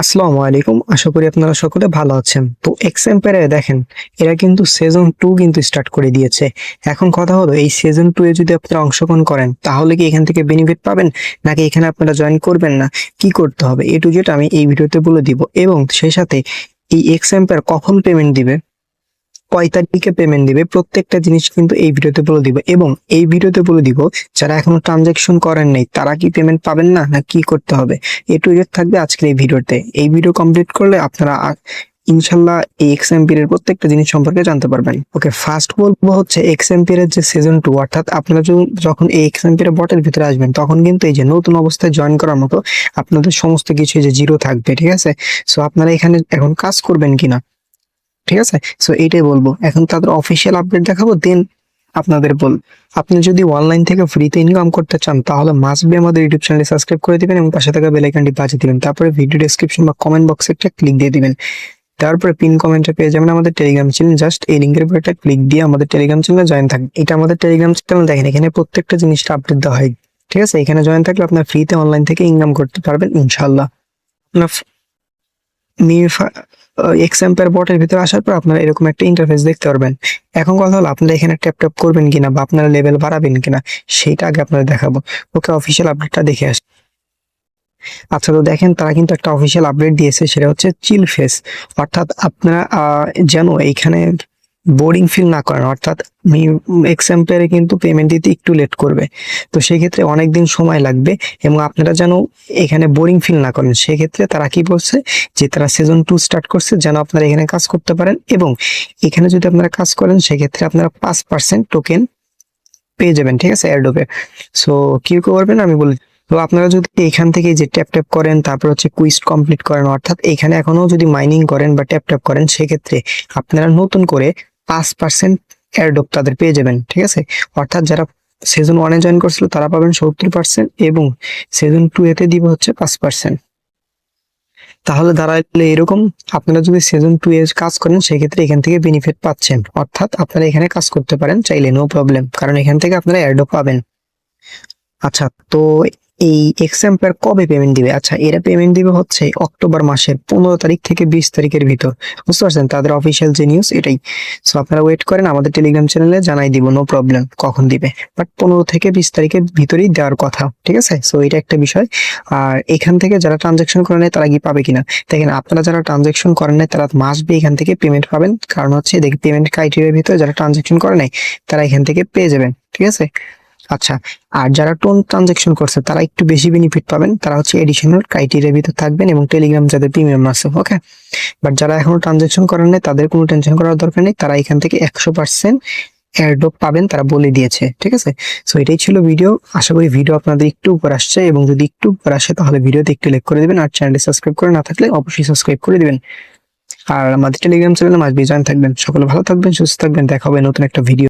আসসালামু আলাইকুম। আশা করি আপনারা সকলে ভালো আছেন। তো এক্সাম্পায়ারে দেখেন, এরা কিন্তু সিজন টু কিন্তু স্টার্ট করে দিয়েছে। এখন কথা হলো, এই সিজন টু এ যদি আপনারা অংশগ্রহণ করেন, তাহলে কি এখান থেকে বেনিফিট পাবেন? নাকি এখানে আপনারা জয়েন করবেন না? কি করতে হবে? এ টু জেড আমি এই ভিডিওতে বলে দিব। এবং সেই সাথে এই এক্সাম্পায়ার কখন পেমেন্ট দিবে? কয় পেমেন্ট দিবে, প্রত্যেকটা জিনিস কিন্তু এই ভিডিওতে বলে দিব। এবং এই ভিডিওতে বলে দিব, যারা এখনও ট্রানজাকশন করেন নাই, তারা কি পেমেন্ট পাবেন না? না, কি করতে হবে? এ টু জেড থাকবে আজকের এই ভিডিওতে। এই ভিডিও কমপ্লিট করলে আপনারা ইনশাল্লাহ এই এক্সএমপির এর প্রত্যেকটা জিনিস সম্পর্কে জানতে পারবেন। ওকে ফার্স্ট বলব হচ্ছে এক্সএমপির এর যে সিজন টু অর্থাৎ আপনারা যখন- এই এক্সএমপির এর বটের ভিতরে আসবেন, তখন কিন্তু এই যে নতুন অবস্থায় জয়েন করার মতো আপনাদের সমস্ত কিছু যে জিরো থাকবে, ঠিক আছে? সো আপনারা এখানে এখন কাজ করবেন কিনা? ঠিক আছে? সো এইটাই বলব। এখন তাদের অফিসিয়াল আপডেট দেখাবো দেন আপনাদের বল আপনি যদি অনলাইন থেকে ফ্রিতে ইনকাম করতে চান, তাহলে মাস্ট বি আমাদের ইউটিউব চ্যানেলে সাবস্ক্রাইব করে দিবেন এবং পাশে থাকা বেল আইকনটি বাজিয়ে দিবেন। তারপরে ভিডিও ডেসক্রিপশন বা কমেন্ট বক্সে একটা ক্লিক দিয়ে দিবেন। তারপরে পিন কমেন্টে পেয়ে যাবেন আমাদের টেলিগ্রাম চ্যানেল জাস্ট এই লিঙ্কের উপর একটা ক্লিক দিয়ে আমাদের টেলিগ্রাম চ্যানেলে জয়েন থাকবে। এটা আমাদের টেলিগ্রাম চ্যানেল দেখেন, এখানে প্রত্যেকটা জিনিসটা আপডেট দেওয়া হয়। ঠিক আছে? এখানে জয়েন থাকলে আপনার ফ্রিতে অনলাইন থেকে ইনকাম করতে পারবেন ইনশাল্লাহ আপনার এক্সাম্পের বটের ভিতরে আসার পর আপনারা এরকম একটা ইন্টারফেস দেখতে পারবেন। এখন কথা হলো, আপনারা এখানে ট্যাপ ট্যাপ করবেন কিনা বা আপনারা লেভেল বাড়াবেন কিনা, সেইটা আগে আপনারা দেখাবো। ওকে অফিসিয়াল আপডেটটা দেখে আসি। আচ্ছা তো দেখেন, তারা কিন্তু একটা অফিসিয়াল আপডেট দিয়েছে, সেটা হচ্ছে চিল ফেস অর্থাৎ আপনারা যেন এইখানে বোর্ডিং ফিল না করেন অর্থাৎ এক্সাম্পারে কিন্তু পেমেন্ট দিতে একটু লেট করবে। তো সেক্ষেত্রে অনেক দিন সময় লাগবে এবং আপনারা যেন এখানে বোরিং ফিল না করেন। সেক্ষেত্রে তারা কি বলছে যে তারা সিজন টু স্টার্ট করছে, যেন আপনারা এখানে কাজ করতে পারেন এবং এখানে যদি আপনারা কাজ করেন, সেক্ষেত্রে আপনারা পাঁচ পার্সেন্ট টোকেন পেয়ে যাবেন, ঠিক আছে এয়ারডোপে সো কি করবেন আমি বলি, তো আপনারা যদি এখান থেকে যে ট্যাপ ট্যাপ করেন, তারপর হচ্ছে কুইজ কমপ্লিট করেন, অর্থাৎ এখানে এখনও যদি মাইনিং করেন বা ট্যাপ ট্যাপ করেন, সেক্ষেত্রে আপনারা নতুন করে পাঁচ পার্সেন্ট এয়ারডোপ তাদের পেয়ে যাবেন, ঠিক আছে? অর্থাৎ যারা সিজন ওয়ানে জয়েন করছিল তারা পাবেন সত্তর পার্সেন্ট এবং সিজন টু এতে দিব হচ্ছে পাঁচ পার্সেন্ট তাহলে দাঁড়াইলে এরকম, আপনারা যদি সিজন টু এ কাজ করেন, সেক্ষেত্রে এখান থেকে বেনিফিট পাচ্ছেন। অর্থাৎ আপনারা এখানে কাজ করতে পারেন, চাইলে নো প্রবলেম কারণ এখান থেকে আপনারা অ্যাডও পাবেন। আচ্ছা তো এই এক্সাম্পার কবে পেমেন্ট দিবে? আচ্ছা এরা পেমেন্ট দিবে হচ্ছে অক্টোবর মাসের পনেরো তারিখ থেকে বিশ তারিখের ভিতর। বুঝতে পারছেন? তাদের অফিসিয়াল যে নিউজ এটাই। সো আপনারা ওয়েট করেন, আমাদের টেলিগ্রাম চ্যানেলে জানাই দিব নো প্রবলেম কখন দিবে। বাট পনেরো থেকে বিশ তারিখের ভিতরেই দেওয়ার কথা, ঠিক আছে? সো এটা একটা বিষয়। আর এখান থেকে যারা ট্রানজাকশন করে নেয়, তারা কি পাবে কিনা? দেখেন, আপনারা যারা ট্রানজাকশন করেন নাই, তারা মাসবে এখান থেকে পেমেন্ট পাবেন। কারণ হচ্ছে, দেখি পেমেন্ট ক্রাইটেরিয়ার ভিতরে যারা ট্রানজাকশন করে নেয়, তারা এখান থেকে পেয়ে যাবেন, ঠিক আছে? আচ্ছা আর যারা টোন ট্রানজাকশন করছে, তারা একটু বেশি বেনিফিট পাবেন। তারা হচ্ছে এডিশনাল ক্রাইটেরিয়ার ভিতর থাকবেন এবং টেলিগ্রাম যাদের প্রিমিয়াম আছে ওকে বাট যারা এখনও ট্রানজাকশন করেন নাই, তাদের কোনো টেনশন করার দরকার নেই। তারা এখান থেকে একশো পার্সেন্ট এয়ারড্রপ পাবেন, তারা বলে দিয়েছে, ঠিক আছে? সো এটাই ছিল ভিডিও আশা করি ভিডিও আপনাদের একটু উপর আসছে এবং যদি একটু উপর আসে, তাহলে ভিডিওতে একটু লাইক করে দেবেন আর চ্যানেলটি সাবস্ক্রাইব করে না থাকলে অবশ্যই সাবস্ক্রাইব করে দিবেন। আর আমাদের টেলিগ্রাম চ্যানেলে মাঝবি জয়েন থাকবেন। সকলে ভালো থাকবেন, সুস্থ থাকবেন। দেখা হবে নতুন একটা ভিডিও